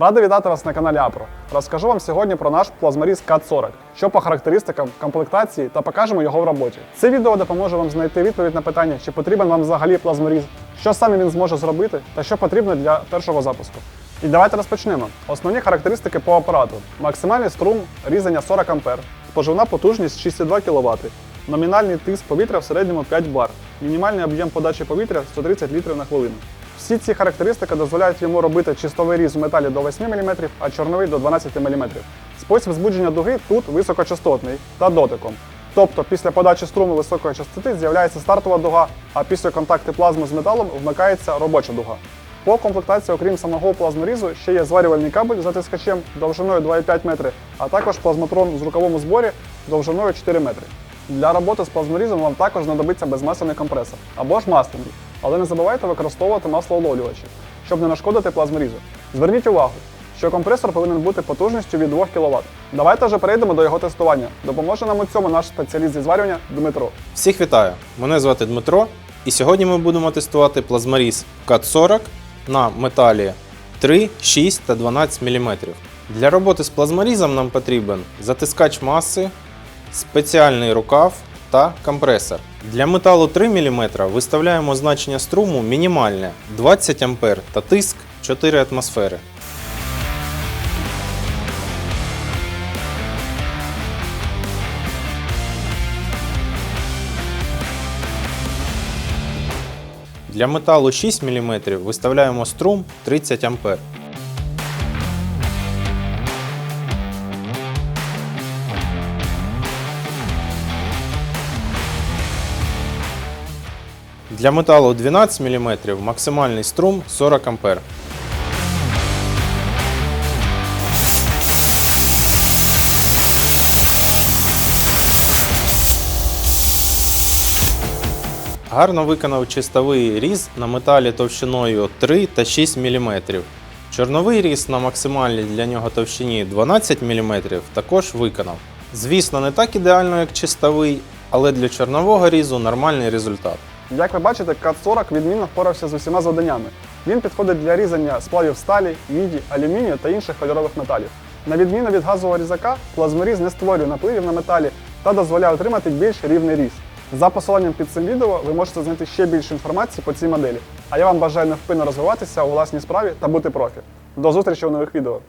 Радий вітати вас на каналі Апро. Розкажу вам сьогодні про наш плазморіз CAT-40, що по характеристикам, комплектації та покажемо його в роботі. Це відео допоможе вам знайти відповідь на питання, чи потрібен вам взагалі плазморіз, що саме він зможе зробити та що потрібно для першого запуску. І давайте розпочнемо. Основні характеристики по апарату: максимальний струм різання 40 А, споживна потужність 6,2 кВт, номінальний тиск повітря в середньому 5 бар, мінімальний об'єм подачі повітря 130 літрів на хвилину. Всі ці характеристики дозволяють йому робити чистовий різ в металі до 8 мм, а чорновий до 12 мм. Спосіб збудження дуги тут високочастотний та дотиком. Тобто після подачі струму високої частоти з'являється стартова дуга, а після контакту плазми з металом вмикається робоча дуга. По комплектації, окрім самого плазморізу, ще є зварювальний кабель з затискачем довжиною 2,5 метри, а також плазматрон з рукавому зборі довжиною 4 метри. Для роботи з плазморізом вам також знадобиться безмасляний компресор або ж масляний, але не забувайте використовувати маслоуловлювачі, щоб не нашкодити плазморізу. Зверніть увагу, що компресор повинен бути потужністю від 2 кВт. Давайте вже перейдемо до його тестування. Допоможе нам у цьому наш спеціаліст зі зварювання Дмитро. Всіх вітаю! Мене звати Дмитро, і сьогодні ми будемо тестувати плазморіз КАТ-40 на металі 3, 6 та 12 мм. Для роботи з плазморізом нам потрібен затискач маси, спеціальний рукав та компресор. Для металу 3 мм виставляємо значення струму мінімальне 20 А та тиск 4 атмосфери. Для металу 6 мм виставляємо струм 30 А. Для металу 12 мм максимальний струм 40 А. Гарно виконав чистовий різ на металі товщиною 3 та 6 мм. Чорновий різ на максимальній для нього товщині 12 мм також виконав. Звісно, не так ідеально, як чистовий, але для чорнового різу нормальний результат. Як ви бачите, CAT-40 відмінно впорався з усіма завданнями. Він підходить для різання сплавів сталі, міді, алюмінію та інших кольорових металів. На відміну від газового різака, плазморіз не створює напливів на металі та дозволяє отримати більш рівний різ. За посиланням під цим відео ви можете знайти ще більше інформації по цій моделі. А я вам бажаю невпинно розвиватися у власній справі та бути профі. До зустрічі у нових відео.